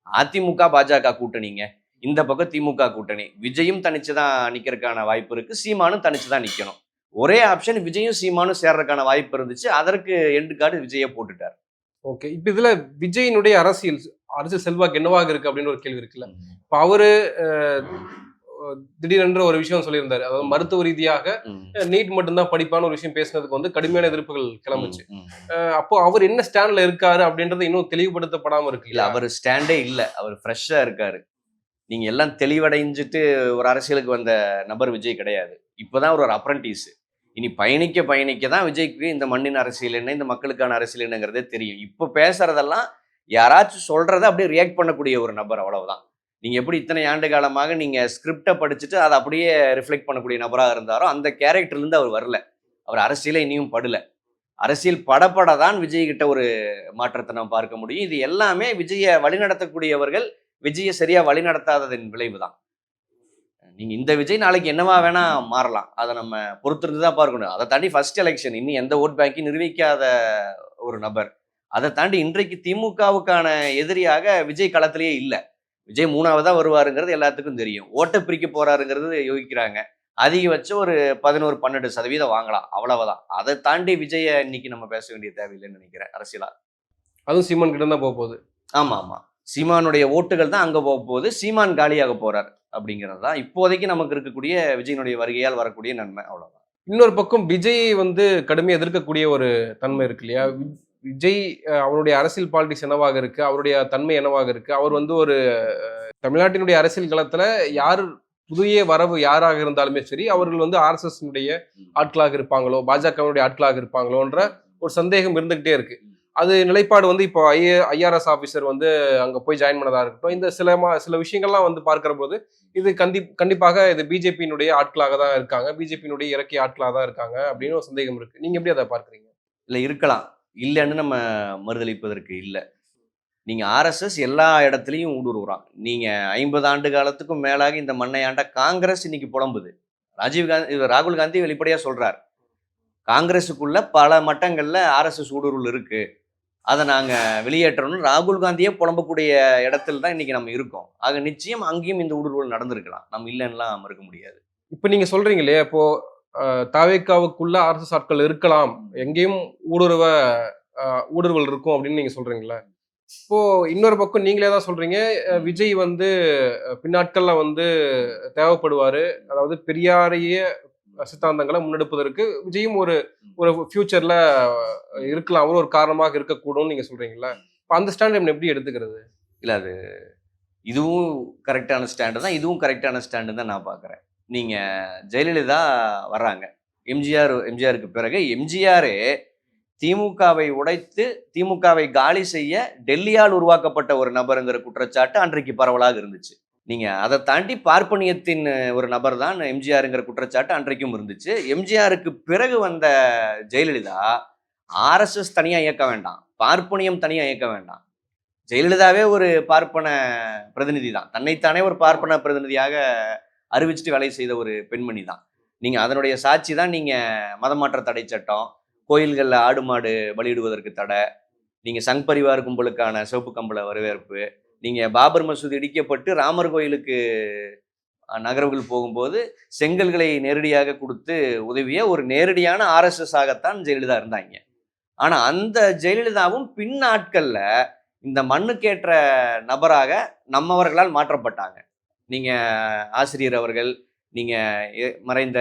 அதிமுக பாஜக கூட்டணிங்க. இந்த பக்கம் திமுக கூட்டணி. விஜயும் தனிச்சு தான் நிற்கிறதுக்கான வாய்ப்பு இருக்குது சீமானும் தனிச்சு தான் நிற்கணும் ஒரே ஆப்ஷன் விஜயும் சீமானும் சேர்றதுக்கான வாய்ப்பு இருந்துச்சு. அதற்கு எண்டு கார்டு விஜயை போட்டுட்டார். ஓகே இப்ப இதுல விஜயினுடைய அரசியல் அரசியல் செல்வாக்கு என்னவாக இருக்கு அப்படின்னு ஒரு கேள்வி இருக்குல்ல. இப்ப அவரு திடீரென்று ஒரு விஷயம் சொல்லியிருந்தாரு. அதாவது மருத்துவ ரீதியாக. நீட் மட்டும்தான் படிப்பான ஒரு விஷயம் பேசினதுக்கு வந்து கடுமையான எதிர்ப்புகள் கிளம்புச்சு. அப்போ அவர் என்ன ஸ்டாண்ட்ல இருக்காரு அப்படின்றது இன்னும் தெளிவுபடுத்தப்படாம இருக்கு இல்ல அவர் ஸ்டாண்டே இல்ல. அவர் ஃப்ரெஷ்ஷா இருக்காரு. நீங்க எல்லாம் தெளிவடைஞ்சிட்டு ஒரு அரசியலுக்கு வந்த நபர் விஜய் கிடையாது. இப்பதான் ஒரு அப்ரண்டிஸ் இனி பயணிக்க பயணிக்க தான் விஜய்க்கு இந்த மண்ணின் அரசியல் என்ன இந்த மக்களுக்கான அரசியல் என்னங்கிறதே தெரியும். இப்போ பேசுறதெல்லாம் யாராச்சும் சொல்றத அப்படியே ரியாக்ட் பண்ணக்கூடிய ஒரு நபர் அவ்வளவுதான். நீங்க எப்படி இத்தனை ஆண்டு காலமாக நீங்க ஸ்கிரிப்டை படிச்சுட்டு அதை அப்படியே ரிஃப்ளெக்ட் பண்ணக்கூடிய நபராக இருந்தாரோ அந்த கேரக்டர்லேருந்து அவர் வரல. அவர் அரசியல இனியும் படல. அரசியல் படப்பட தான் விஜய் கிட்ட ஒரு மாற்றத்தை நாம் பார்க்க முடியும். இது எல்லாமே விஜயை வழிநடத்தக்கூடியவர்கள் விஜயை சரியா வழிநடத்தாததன் விளைவு தான் நீங்க இந்த விஜய் நாளைக்கு என்னவா வேணா மாறலாம். அதை நம்ம பொறுத்திருந்து தான் பார்க்கணும். அதை தாண்டி ஃபர்ஸ்ட் எலெக்ஷன் இன்னும் எந்த ஓட் பேங்கையும் நிரூபிக்காத ஒரு நபர். அதை தாண்டி இன்றைக்கு திமுகவுக்கான எதிரியாக விஜய் களத்திலேயே இல்லை. விஜய் மூணாவதா வருவாருங்கிறது எல்லாத்துக்கும் தெரியும். ஓட்டை பிரிக்க போறாருங்கிறது யோசிக்கிறாங்க அதிகபட்சம் ஒரு பதினோரு பன்னெண்டு சதவீதம் வாங்கலாம். அவ்வளவுதான். அதை தாண்டி விஜயை இன்னைக்கு நம்ம பேச வேண்டிய தேவையில்லைன்னு நினைக்கிறேன். அரசியலா? அதுவும் சீமான் கிட்ட தான் போக போகுது. ஆமா ஆமா சீமானுடைய ஓட்டுகள் தான் அங்கே போக போகுது. சீமான் காலியாக போகிறார் அப்படிங்கிறது தான் இப்போதைக்கு நமக்கு இருக்கக்கூடிய விஜயனுடைய வருகையால் வரக்கூடிய நன்மை. அவ்வளோதான் இன்னொரு பக்கம் விஜய் வந்து கடுமை எதிர்க்கக்கூடிய ஒரு தன்மை இருக்கு இல்லையா? விஜய் அவருடைய அரசியல் பாலிடிக்ஸ் என்னவாக இருக்கு? அவருடைய தன்மை என்னவாக இருக்கு? அவர் வந்து ஒரு தமிழ்நாட்டினுடைய அரசியல் களத்துல யார் புதிய வரவு யாராக இருந்தாலுமே சரி அவர்கள் வந்து ஆர்எஸ்எஸ்னுடைய ஆட்களாக இருப்பாங்களோ பாஜகவினுடைய ஆட்களாக இருப்பாங்களோன்ற ஒரு சந்தேகம் இருந்துகிட்டே இருக்கு. அது நிலைப்பாடு வந்து இப்போ ஐஏ ஐஆர்எஸ் ஆஃபீஸர் வந்து அங்கே போய் ஜாயின் பண்ணதா இருக்கட்டும். இந்த சில மா சில விஷயங்கள்லாம் வந்து பார்க்குற போது இது கண்டி கண்டிப்பாக இது பிஜேபியினுடைய ஆட்களாக தான் இருக்காங்க. பிஜேபியினுடைய இறக்கிய ஆட்களாக தான் இருக்காங்க அப்படின்னு ஒரு சந்தேகம் இருக்குது நீங்கள் எப்படி அதை பார்க்குறீங்க? இல்லை இருக்கலாம். இல்லைன்னு நம்ம மறுதளிப்பதற்கு இல்லை. நீங்கள் ஆர்எஸ்எஸ் எல்லா இடத்துலையும் ஊடுருவுறான். நீங்கள் ஐம்பது ஆண்டு காலத்துக்கும் மேலாக இந்த மண்ணை ஆண்ட காங்கிரஸ் இன்னைக்கு புலம்புது. ராஜீவ் காந்தி ராகுல் காந்தி வெளிப்படையாக சொல்கிறார் காங்கிரஸுக்குள்ள பல மட்டங்களில் ஆர்எஸ்எஸ் ஊடுருவல் இருக்கு. அதை நாங்கள் வெளியேற்றணும்னு ராகுல் காந்தியே புலம்பக்கூடிய இடத்துல தான் இன்னைக்கு நம்ம இருக்கோம். ஆக நிச்சயம் அங்கேயும் இந்த ஊடுருவல் நடந்திருக்கலாம். நம்ம இல்லைன்னுலாம் மறுக்க முடியாது. இப்போ நீங்க சொல்றீங்க இல்லையா? இப்போ அஹ், தாவேக்காவுக்குள்ள ஆர்எஸ்எஸ் ஆட்கள் இருக்கலாம். எங்கேயும் ஊடுருவ ஊடுருவல் இருக்கும் அப்படின்னு நீங்க சொல்றீங்களா இப்போ இன்னொரு பக்கம் நீங்களே தான் சொல்றீங்க. விஜய் வந்து அஹ், பின்னாட்கள்ல வந்து தேவைப்படுவாரு. அதாவது பெரியாரையே சித்தாந்தங்களை முன்னெடுப்பதற்கு விஜயும் ஒரு ஒரு ஃபியூச்சர்ல இருக்கலாம். அவரும் ஒரு காரணமாக இருக்கக்கூடும்னு நீங்க சொல்றீங்களா இப்போ அந்த ஸ்டாண்ட் எப்படி எடுத்துக்கிறது? இல்ல அது இதுவும் கரெக்டான ஸ்டாண்டு தான். இதுவும் கரெக்டான ஸ்டாண்டு தான் நான் பார்க்குறேன் நீங்க ஜெயலலிதா வர்றாங்க. எம்ஜிஆர் எம்ஜிஆருக்கு பிறகு எம்ஜிஆரே திமுகவை உடைத்து திமுகவை காலி செய்ய டெல்லியால் உருவாக்கப்பட்ட ஒரு நபருங்கிற குற்றச்சாட்டு அன்றைக்கு பரவலாக இருந்துச்சு. நீங்கள் அதை தாண்டி பார்ப்பனியத்தின் ஒரு நபர் தான் எம்ஜிஆருங்கிற குற்றச்சாட்டு அன்றைக்கும் இருந்துச்சு. எம்ஜிஆருக்கு பிறகு வந்த ஜெயலலிதா ஆர்எஸ்எஸ் தனியாக இயக்க வேண்டாம். பார்ப்பனியம் தனியாக இயக்க வேண்டாம். ஜெயலலிதாவே ஒரு பார்ப்பன பிரதிநிதி தான். தன்னைத்தானே ஒரு பார்ப்பன பிரதிநிதியாக அறிவிச்சிட்டு வேலை செய்த ஒரு பெண்மணி தான். நீங்கள் அதனுடைய சாட்சி தான் நீங்கள் மதமாற்ற தடை சட்டம் கோயில்களில் ஆடு மாடு பலியிடுவதற்கு தடை நீங்கள் சங் பரிவார் கும்பலுக்கான சிவப்பு கம்பள வரவேற்பு நீங்கள் பாபர் மசூதி இடிக்கப்பட்டு ராமர் கோயிலுக்கு அஹ், நகர்வுகள் போகும்போது செங்கல்களை நேரடியாக கொடுத்து உதவிய ஒரு நேரடியான ஆர்எஸ்எஸ் ஆகத்தான் ஜெயலலிதா இருந்தாங்க. ஆனால் அந்த ஜெயலலிதாவும் பின் நாட்களில் இந்த மண்ணுக்கேற்ற நபராக நம்மவர்களால் மாற்றப்பட்டாங்க. நீங்கள் ஆசிரியர் அவர்கள் நீங்கள் மறைந்த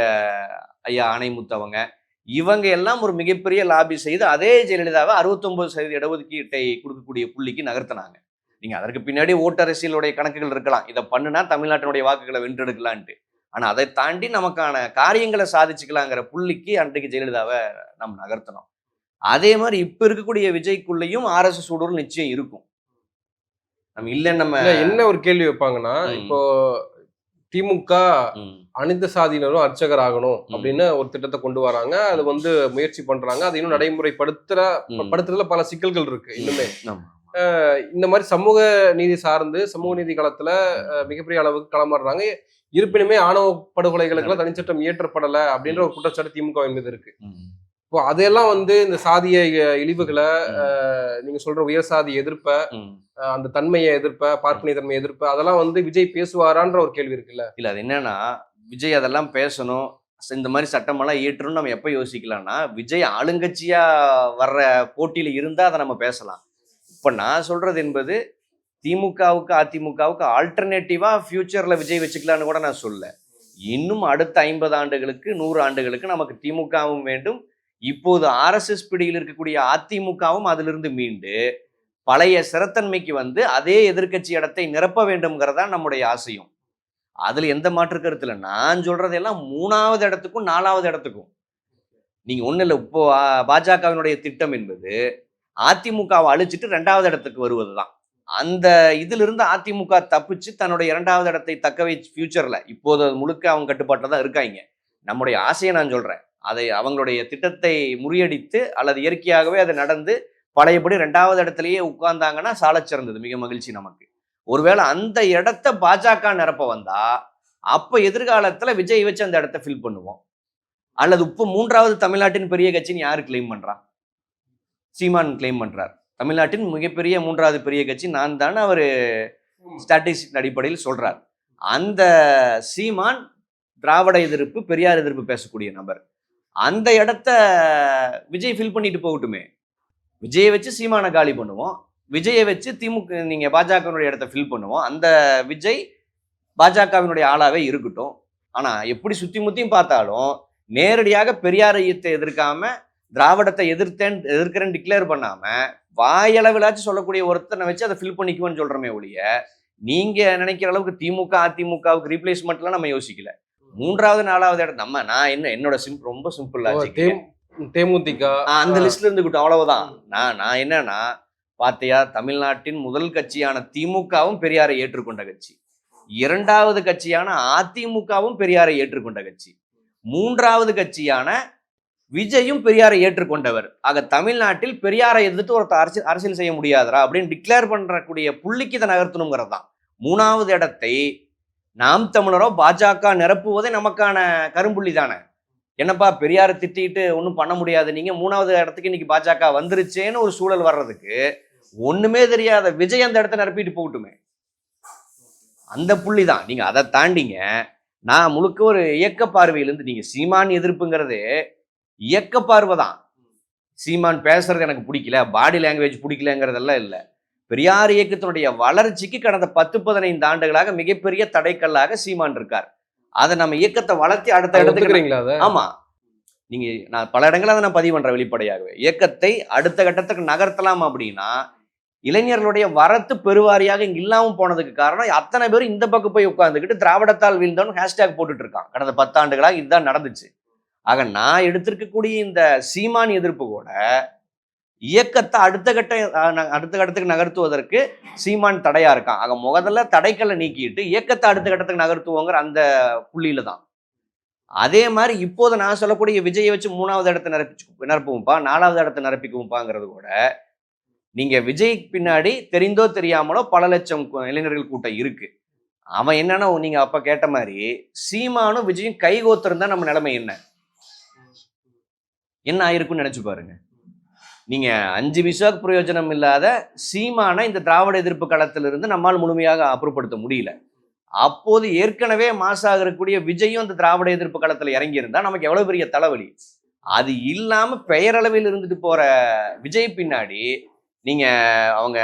ஐயா ஆணைமுத்தவங்க இவங்க எல்லாம் ஒரு மிகப்பெரிய லாபி செய்து அதே ஜெயலலிதாவை 69% சதவீத இடஒதுக்கீட்டை கொடுக்கக்கூடிய புள்ளிக்கு நகர்த்தினாங்க. நீங்க அதற்கு பின்னாடி ஓட்டரசியலுடைய கணக்குகள் இருக்கலாம். இதை பண்ணுனா தமிழ்நாட்டினுடைய வாக்குகளை வென்றெடுக்கலான்ட்டு. ஆனா அதை தாண்டி நமக்கான காரியங்களை சாதிச்சுக்கலாங்கிற புள்ளிக்கு அன்றைக்கு ஜெயலலிதாவை நம்ம நகர்த்தணும். அதே மாதிரி இப்ப இருக்கக்கூடிய விஜய்க்குள்ளேயும் ஆர்எஸ்எஸ் ஊடுருவல் நிச்சயம் இருக்கும். நம்ம இல்லைன்னு நம்ம இல்ல என்ன ஒரு கேள்வி வைப்பாங்கன்னா. இப்போ திமுக அனைத்து சாதியினரும் அர்ச்சகர் ஆகணும். அப்படின்னு ஒரு திட்டத்தை கொண்டு வராங்க. அது வந்து முயற்சி பண்றாங்க. அது இன்னும் நடைமுறைப்படுத்துற. படுத்துறதுல பல சிக்கல்கள் இருக்கு இன்னுமே. இந்த மாதிரி சமூக நீதி சார்ந்து சமூக நீதி களத்துல மிகப்பெரிய அளவுக்கு களமாடுறாங்க. இருப்பினுமே ஆணவ படுகொலைகளுக்கெல்லாம் தனிச்சட்டம் இயற்றப்படல அப்படின்ற ஒரு குற்றச்சாட்டு திமுக மீது இருக்கு. இப்போ அதையெல்லாம் வந்து இந்த சாதிய இழிவுகளை நீங்க சொல்ற உயர் சாதி எதிர்ப்ப அந்த தன்மையை எதிர்ப்ப பார்ப்பனிய தன்மையை எதிர்ப்ப அதெல்லாம் வந்து விஜய் பேசுவாரான்ற ஒரு கேள்வி இருக்குல்ல? இல்ல அது என்னன்னா விஜய் அதெல்லாம் பேசணும் இந்த மாதிரி சட்டமெல்லாம் இயற்றணும்னு நம்ம எப்போ யோசிக்கலாம்னா விஜய் ஆளுங்கட்சியா வர்ற போட்டியில இருந்தா அதை நம்ம பேசலாம். இப்போ நான் சொல்கிறது என்பது திமுகவுக்கு அதிமுகவுக்கு ஆல்டர்னேட்டிவாக ஃப்யூச்சரில் விஜய் வச்சுக்கலான்னு கூட நான் சொல்ல. இன்னும் அடுத்த ஐம்பது ஆண்டுகளுக்கு நூறு ஆண்டுகளுக்கு நமக்கு திமுகவும் வேண்டும். இப்போது ஆர்எஸ்எஸ் பிடியில் இருக்கக்கூடிய அதிமுகவும் அதிலிருந்து மீண்டு பழைய சிறத்தன்மைக்கு வந்து அதே எதிர்க்கட்சி இடத்தை நிரப்ப வேண்டும்ங்கிறதா நம்முடைய ஆசையும். அதில் எந்த மாற்று கருத்தில் நான் சொல்கிறதெல்லாம் மூணாவது இடத்துக்கும் நாலாவது இடத்துக்கும். நீங்கள் ஒன்றும் இல்லை இப்போ பாஜகவினுடைய திட்டம் என்பது அதிமுகவை அழிச்சிட்டு ரெண்டாவது இடத்துக்கு வருவது தான் அந்த இதுல இருந்து அதிமுக தப்பிச்சு தன்னுடைய இரண்டாவது இடத்தை தக்க வை ஃபியூச்சரில் இப்போது அது முழுக்க அவங்க கட்டுப்பாட்டில் தான் இருக்காங்க. நம்முடைய ஆசையை நான் சொல்கிறேன் அதை அவங்களுடைய திட்டத்தை முறியடித்து அல்லது இயற்கையாகவே அது நடந்து பழையபடி ரெண்டாவது இடத்துலயே உட்கார்ந்தாங்கன்னா சாலை சிறந்தது. மிக மகிழ்ச்சி நமக்கு. ஒருவேளை அந்த இடத்த பாஜக நிரப்ப வந்தா அப்ப எதிர்காலத்துல விஜய் வச்சு அந்த இடத்த ஃபில் பண்ணுவோம். அல்லது இப்போ மூன்றாவது தமிழ்நாட்டின் பெரிய கட்சின்னு யாரு கிளைம் பண்ணுறான் சீமான் கிளைம் பண்றார். தமிழ்நாட்டின் மிகப்பெரிய மூன்றாவது பெரிய கட்சி நான் தான் அவர் ஸ்டாட்டிஸ்டிக் அடிப்படையில் சொல்கிறார் அந்த சீமான் திராவிட எதிர்ப்பு பெரியார் எதிர்ப்பு பேசக்கூடிய நபர். அந்த இடத்த விஜய் ஃபில் பண்ணிட்டு போகட்டுமே. விஜயை வச்சு சீமானை காலி பண்ணுவோம். விஜயை வச்சு திமுக நீங்க பாஜகவினுடைய இடத்த ஃபில் பண்ணுவோம். அந்த விஜய் பாஜகவினுடைய ஆளாவே இருக்கட்டும். ஆனா எப்படி சுத்தி முத்தியும் பார்த்தாலும் நேரடியாக பெரியார் ஐயத்தை எதிர்க்காம திராவிடத்தை எதிர்த்தேன் எதிர்க்கிறேன்னு டிக்ளேர் பண்ணாம வாயளவிலாச்சும் சொல்லக்கூடிய ஒருத்தனை வச்சு அதை ஃபில் பண்ணிக்குவோன்னு சொல்றமே ஒழிய நீங்க நினைக்கிற அளவுக்கு திமுக அதிமுகவுக்கு ரீப்ளேஸ்மெண்ட்லாம் நம்ம யோசிக்கல. மூன்றாவது நாலாவது இடம் நம்ம நான் என்ன என்னோட சிம் ரொம்ப சிம்பிள் தேமுதிக அந்த லிஸ்ட்ல இருந்துகிட்டோம் அவ்வளவுதான். நான் நான் என்னன்னா பாத்தியா தமிழ்நாட்டின் முதல் கட்சியான திமுகவும் பெரியாரை ஏற்றுக்கொண்ட கட்சி. இரண்டாவது கட்சியான அதிமுகவும் பெரியாரை ஏற்றுக்கொண்ட கட்சி. மூன்றாவது கட்சியான விஜயும் பெரியாரை ஏற்றுக்கொண்டவர். ஆக தமிழ்நாட்டில் பெரியாரை எதிர்த்து ஒருத்தர் அரசியல் அரசியல் செய்ய முடியாதரா அப்படின்னு டிக்ளேர் பண்ணக்கூடிய புள்ளிக்கு இதை நகர்த்தணுங்கிறது தான் மூணாவது இடத்தை நாம் தமிழரோ பாஜக நிரப்புவதே நமக்கான கரும்புள்ளி தானே. என்னப்பா பெரியாரை திட்டிட்டு ஒன்றும் பண்ண முடியாது. நீங்கள் மூணாவது இடத்துக்கு இன்னைக்கு பாஜக வந்துருச்சேன்னு ஒரு சூழல் வர்றதுக்கு ஒன்றுமே தெரியாத விஜய் அந்த இடத்த நிரப்பிட்டு போகட்டுமே. அந்த புள்ளி தான் நீங்கள் அதை தாண்டிங்க. நான் முழுக்க ஒரு இயக்க பார்வையிலேருந்து நீங்கள் சீமான் எதிர்ப்புங்கிறது இயக்க பார்வை தான். சீமான் பேசுறது எனக்கு பிடிக்கல பாடி லாங்குவேஜ் பிடிக்கலங்கிறதெல்லாம் இல்லை. பெரியார் இயக்கத்தினுடைய வளர்ச்சிக்கு கடந்த பத்து பதினைந்து ஆண்டுகளாக மிகப்பெரிய தடைக்கல்லாக சீமான் இருக்கார். அதை நம்ம இயக்கத்தை வளர்த்தி அடுத்த இடத்துக்கு ஆமா. நீங்க நான் பல இடங்களில் அதை நான் பதிவு பண்றேன் வெளிப்படையாகவே. இயக்கத்தை அடுத்த கட்டத்துக்கு நகர்த்தலாம் அப்படின்னா இளைஞர்களுடைய வரத்து பெருவாரியாக இங்க இல்லாம போனதுக்கு காரணம் அத்தனை பேரும் இந்த பக்கம் போய் உட்கார்ந்துக்கிட்டு திராவிடத்தால் வீழ்ந்தவன் ஹேஷ்டேக் போட்டுட்டு இருக்கான். கடந்த பத்தாண்டுகளாக இதுதான் நடந்துச்சு. ஆக நான் எடுத்திருக்கக்கூடிய இந்த சீமான் எதிர்ப்பு கூட இயக்கத்தை அடுத்த கட்ட அடுத்த கட்டத்துக்கு நகர்த்துவதற்கு சீமான் தடையா இருக்கான். ஆக முதல்ல தடைக்களை நீக்கிட்டு இயக்கத்தை அடுத்த கட்டத்துக்கு நகர்த்துவோங்கிற அந்த புள்ளியில தான். அதே மாதிரி இப்போது நான் சொல்லக்கூடிய விஜயை வச்சு மூணாவது இடத்தை நிரப்பி நிரப்புவோம்ப்பா நாலாவது இடத்தை நிரப்பிக்குவோம்ப்பாங்கிறது கூட நீங்க விஜய்க்கு பின்னாடி தெரிந்தோ தெரியாமலோ பல லட்சம் இளைஞர்கள் கூட்டம் இருக்கு. அவன் என்னன்னா நீங்க அப்ப கேட்ட மாதிரி சீமானும் விஜயும் கைகோத்திருந்தா நம்ம நிலைமை என்ன? என்ன ஆயிருக்கும்னு நினச்சி பாருங்க. நீங்கள் அஞ்சு விசாக் பிரயோஜனம் இல்லாத சீமான இந்த திராவிட எதிர்ப்பு களத்திலிருந்து நம்மால் முழுமையாக அப்புறப்படுத்த முடியல. அப்போது ஏற்கனவே மாசாக இருக்கக்கூடிய விஜயும் இந்த திராவிட எதிர்ப்பு களத்தில் இறங்கியிருந்தா நமக்கு எவ்வளோ பெரிய தலைவலி. அது இல்லாமல் பெயரளவில் இருந்துட்டு போகிற விஜய் பின்னாடி நீங்கள் அவங்க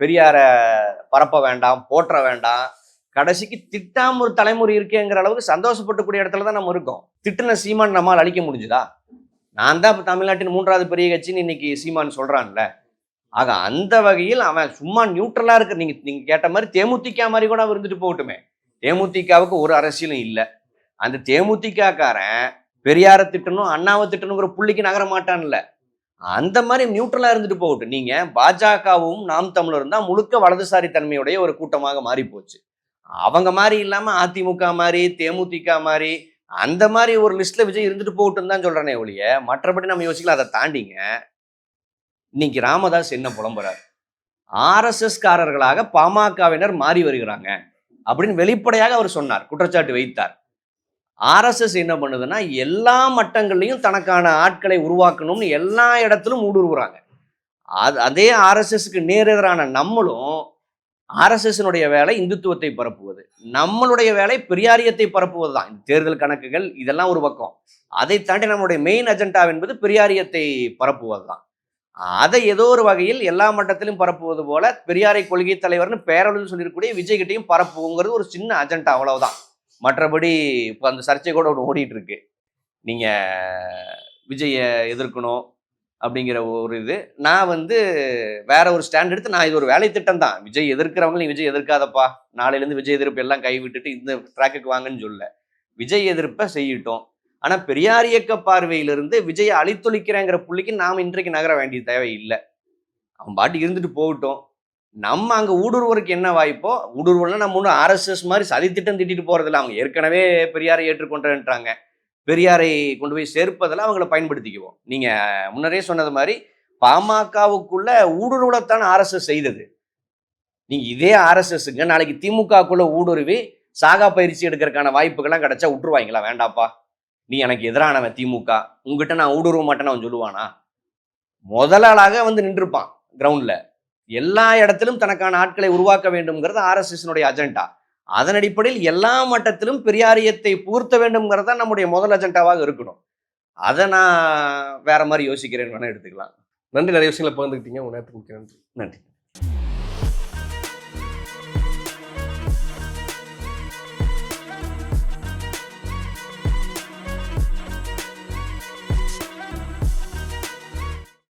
பெரியாரை பரப்ப வேண்டாம் போற்ற வேண்டாம் கடைசிக்கு திட்டாம ஒரு தலைமுறை இருக்கேங்கிற அளவுக்கு சந்தோஷப்பட்டுக்கூடிய இடத்துல தான் நம்ம இருக்கோம். திட்டின சீமான் நம்மால் அழிக்க முடிஞ்சுதா? நான் தான் இப்போ தமிழ்நாட்டின் மூன்றாவது பெரிய கட்சின்னு இன்னைக்கு சீமான் சொல்கிறான்ல ஆக அந்த வகையில் அவன் சும்மா நியூட்ரலாக இருக்க நீங்கள் நீங்கள் கேட்ட மாதிரி தேமுதிக மாதிரி கூட அவர் இருந்துட்டு போகட்டுமே. தேமுதிகவுக்கு ஒரு அரசியலும் இல்லை. அந்த தேமுதிகாரன் பெரியார திட்டணும் அண்ணாவை திட்டணுங்கிற புள்ளிக்கு நகர மாட்டான்ல. அந்த மாதிரி நியூட்ரலாக இருந்துட்டு போகட்டும் நீங்கள் பாஜகவும் நாம் தமிழரும் தான் முழுக்க வலதுசாரி தன்மையுடைய ஒரு கூட்டமாக மாறி போச்சு அவங்க மாதிரி இல்லாமல் அதிமுக மாதிரி தேமுதிக மாதிரி அந்த மாதிரி ஒரு லிஸ்ட்ல விஜய் இருந்துட்டு போகட்டும் தான் சொல்றேனே ஒழிய மற்றபடி நம்ம யோசிக்கலாம். அதை தாண்டிங்க. இன்னைக்கு ராமதாஸ் என்ன புலம்புறார்? ஆர்எஸ்எஸ் காரர்களாக பாமகவினர் மாறி வருகிறாங்க அப்படின்னு வெளிப்படையாக அவர் சொன்னார். குற்றச்சாட்டு வைத்தார். ஆர்எஸ்எஸ் என்ன பண்ணுதுன்னா எல்லா மட்டங்கள்லையும் தனக்கான ஆட்களை உருவாக்கணும்னு எல்லா இடத்திலும் ஊடுருவுறாங்க. அது அதே ஆர்எஸ்எஸ்க்கு நேரெதிரான நம்மளும் ஆர்எஸ்எஸ்னுடைய வேலை இந்துத்துவத்தை பரப்புவது. நம்மளுடைய வேலை பெரியாரியத்தை பரப்புவது தான். தேர்தல் கணக்குகள் இதெல்லாம் ஒரு பக்கம். அதை தாண்டி நம்மளுடைய மெயின் அஜெண்டா என்பது பெரியாரியத்தை பரப்புவது தான். அதை ஏதோ ஒரு வகையில் எல்லா மட்டத்திலும் பரப்புவது போல பெரியாரை கொள்கை தலைவர்னு பேரளவில் சொல்லியிருக்கக்கூடிய விஜய்கிட்டையும் பரப்புங்கிறது ஒரு சின்ன அஜெண்டா அவ்வளவுதான். மற்றபடி இப்போ அந்த சர்ச்சை கூட ஒன்று ஓடிட்டு இருக்கு. நீங்கள் விஜயை எதிர்க்கணும். அப்படிங்கிற ஒரு இது. நான் வந்து வேற ஒரு ஸ்டாண்ட் எடுத்து நான் இது ஒரு வேலை திட்டம் தான். விஜய் எதிர்க்கிறவங்க நீ விஜய் எதிர்க்காதப்பா. நாளையிலேருந்து விஜய் எதிர்ப்பு எல்லாம் கைவிட்டுட்டு இந்த ட்ராக்குக்கு வாங்கன்னு சொல்ல. விஜய் எதிர்ப்பை செய்யட்டும். ஆனால் பெரியார் இயக்க பார்வையிலிருந்து விஜயை அழித்தொழிக்கிறேங்கிற புள்ளிக்கு நாம் இன்றைக்கு நகர வேண்டிய தேவை இல்லை அவன் பாட்டு இருந்துட்டு போகட்டும். நம்ம அங்கே ஊடுருவருக்கு என்ன வாய்ப்போ ஊடுருவல்னா நம்ம ஒன்றும் ஆர்எஸ்எஸ் மாதிரி சதித்திட்டம் திட்டிட்டு போகிறதில்ல அவங்க ஏற்கனவே பெரியாரை ஏற்றுக்கொண்டேன்றாங்க. பெரியாரை கொண்டு போய் சேர்ப்பதில் அவங்கள பயன்படுத்திக்குவோம். நீங்கள் முன்னரே சொன்னது மாதிரி பாமகவுக்குள்ள ஊடுருவலைத்தான் ஆர்எஸ்எஸ் செய்தது. நீங்கள் இதே ஆர்எஸ்எஸ்ங்க நாளைக்கு திமுகக்குள்ளே ஊடுருவி சாகா பயிற்சி எடுக்கிறதுக்கான வாய்ப்புகள்லாம் கிடைச்சா விட்டுருவாங்களா வேண்டாப்பா. நீ எனக்கு எதிரானவன் திமுக. உங்ககிட்ட நான் ஊடுருவ மாட்டேன்னு அவன் சொல்லுவானா? முதலாளாக வந்து நின்றுப்பான் கிரவுண்டில் எல்லா இடத்திலும் தனக்கான ஆட்களை உருவாக்க வேண்டும்ங்கிறது ஆர்எஸ்எஸ்னுடைய அஜெண்டா அதன் அடிப்படையில் எல்லா மட்டத்திலும் பெரியாரியத்தை பூர்த்த வேண்டும்ங்கிறது தான் நம்முடைய முதல் அஜெண்டாவாக இருக்கணும். அதை நான் வேற மாதிரி யோசிக்கிறேன்னு வேணா எடுத்துக்கலாம். நன்றி. நிறைய விஷயங்களை பகிர்ந்துக்கிட்டீங்க உங்க நேரத்துக்கு நன்றி. நன்றி.